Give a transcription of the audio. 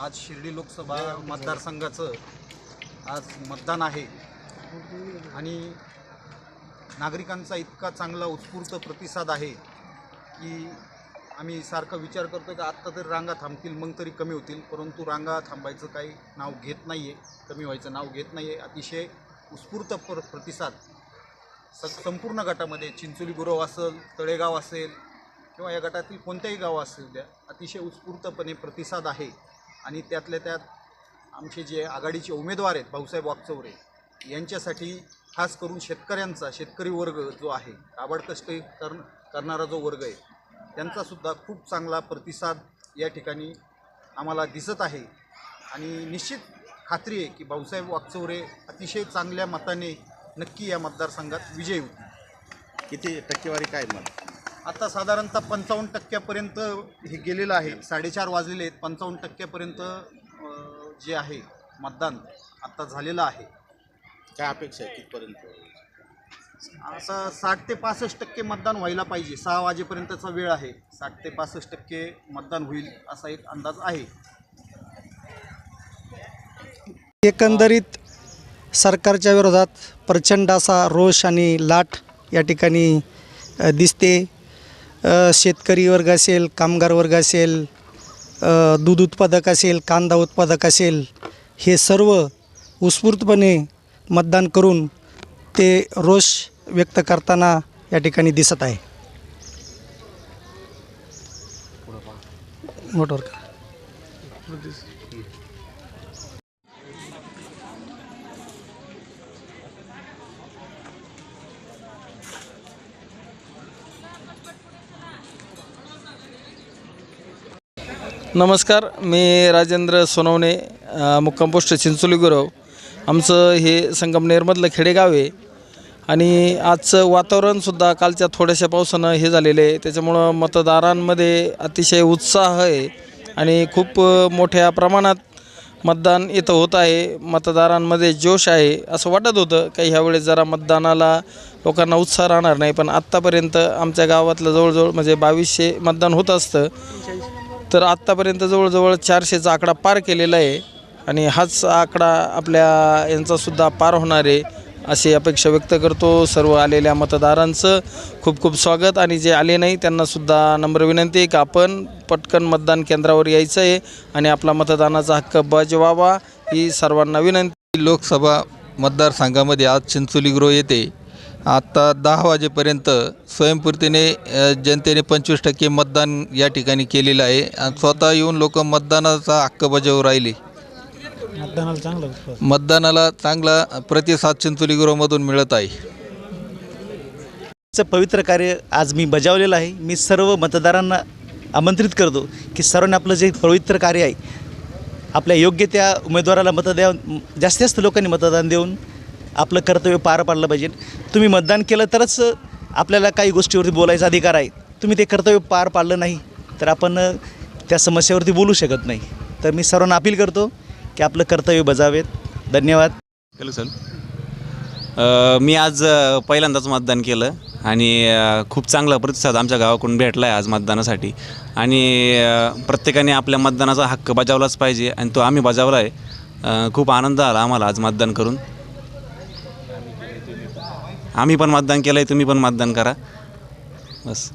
आज शिर्डी लोकसभा मतदारसंघाचं आज मतदान आहे. आणि नागरिकांचा इतका चांगला उत्स्फूर्त प्रतिसाद आहे की आम्ही सारखा विचार करतो की आत्ता तरी रांगा थांबतील मग तरी कमी होतील. परंतु रांगा थांबायचं काही नाव घेत नाही आहे कमी व्हायचं नाव घेत नाही आहे अतिशय उत्स्फूर्त प्र प्रतिसाद. स संपूर्ण गटामध्ये चिंचोली गुरव असेल तळेगाव असेल किंवा या गटातील कोणत्याही गाव असेल द्या अतिशय उत्स्फूर्तपणे प्रतिसाद आहे. आणि त्यातल्या त्यात आमचे जे आघाडीचे उमेदवार आहेत भाऊसाहेब वागचौरे यांच्यासाठी खास करून शेतकऱ्यांचा शेतकरी वर्ग जो आहे काबाड कष्ट कर करणारा जो वर्ग आहे त्यांचासुद्धा खूप चांगला प्रतिसाद या ठिकाणी आम्हाला दिसत आहे. आणि निश्चित खात्री आहे की भाऊसाहेब वागचौरे अतिशय चांगल्या मताने नक्की या मतदारसंघात विजयी होती किती टक्केवारी काय मत? आता साधारणतः पंचावन्न टक्क्यापर्यंत हे गेलेलं आहे. साडेचार वाजलेले आहेत. पंचावन्न टक्क्यापर्यंत जे आहे मतदान आत्ता झालेलं आहे. काय अपेक्षा आहे कितपर्यंत असं साठ ते पासष्ट टक्के मतदान व्हायला पाहिजे. सहा वाजेपर्यंतचा वेळ आहे. साठ ते पासष्ट टक्के मतदान होईल असा एक अंदाज आहे. एकंदरीत सरकारच्या विरोधात प्रचंड असा रोष आणि लाट या ठिकाणी दिसते. शेतकरी वर्ग असेल कामगार वर्ग असेल दूध उत्पादक असेल कांदा उत्पादक असेल हे सर्व उत्स्फूर्तपणे मतदान करून ते रोष व्यक्त करताना या ठिकाणी दिसत आहे. नमस्कार मी राजेंद्र सोनवणे मुक्काम पोस्ट चिंचोली गुरव. आमचं हे संगमनेरमधलं खेडेगाव आहे. आणि आजचं वातावरणसुद्धा कालच्या थोड्याशा पावसानं हे झालेलं आहे. त्याच्यामुळं मतदारांमध्ये अतिशय उत्साह आहे आणि खूप मोठ्या प्रमाणात मतदान इथं होत आहे. मतदारांमध्ये जोश आहे असं वाटत होतं. काही ह्यावेळेस जरा मतदानाला लोकांना उत्साह राहणार नाही. पण आत्तापर्यंत आमच्या गावातलं जवळजवळ म्हणजे बावीसशे मतदान होत असतं. तर आत्तापर्यंत जवळजवळ चारशेचा आकडा पार केलेला आहे आणि हाच आकडा आपल्या यांचासुद्धा पार होणार आहे अशी अपेक्षा व्यक्त करतो सर्व आलेल्या मतदारांचं. खूप खूप स्वागत आणि जे आले नाही त्यांनासुद्धा नम्र विनंती आहे की आपण पटकन मतदान केंद्रावर यायचं आहे आणि आपला मतदानाचा हक्क बजवावा ही सर्वांना विनंती. लोकसभा मतदारसंघामध्ये आज चिंचोली गृह येते. आत्ता दहा वाजेपर्यंत स्वयंपूर्तीने जनतेने पंचवीस टक्के मतदान या ठिकाणी केलेलं आहे. आणि स्वतः येऊन लोक मतदानाचा हक्क बजावून राहिले. मतदानाला चांगला प्रतिसाद चिंचोली गृहमधून मिळत आहे. पवित्र कार्य आज मी बजावलेलं आहे. मी सर्व मतदारांना आमंत्रित करतो की सर्वांनी आपलं जे पवित्र कार्य आहे आपल्या योग्य त्या उमेदवाराला मतं द्या जास्तीत जास्त लोकांनी मतदान देऊन आपलं कर्तव्य पार पाडलं पाहिजे. तुम्ही मतदान केलं तरच आपल्याला काही गोष्टीवरती बोलायचा अधिकार आहे. तुम्ही ते कर्तव्य पार पाडलं नाही तर आपण त्या समस्येवरती बोलू शकत नाही. तर मी सर्वांना अपील करतो की आपलं कर्तव्य बजावेत. धन्यवाद. Hello sir. मी आज पहिल्यांदाच मतदान केलं आणि खूप चांगला प्रतिसाद आमच्या गावाकडून भेटला आहे आज मतदानासाठी. आणि प्रत्येकाने आपल्या मतदानाचा हक्क बजावलाच पाहिजे आणि तो आम्ही बजावला आहे खूप आनंद आला आम्हाला आज मतदान करून. आम्ही पण मतदान केलं आहे तुम्ही पण मतदान करा. बस.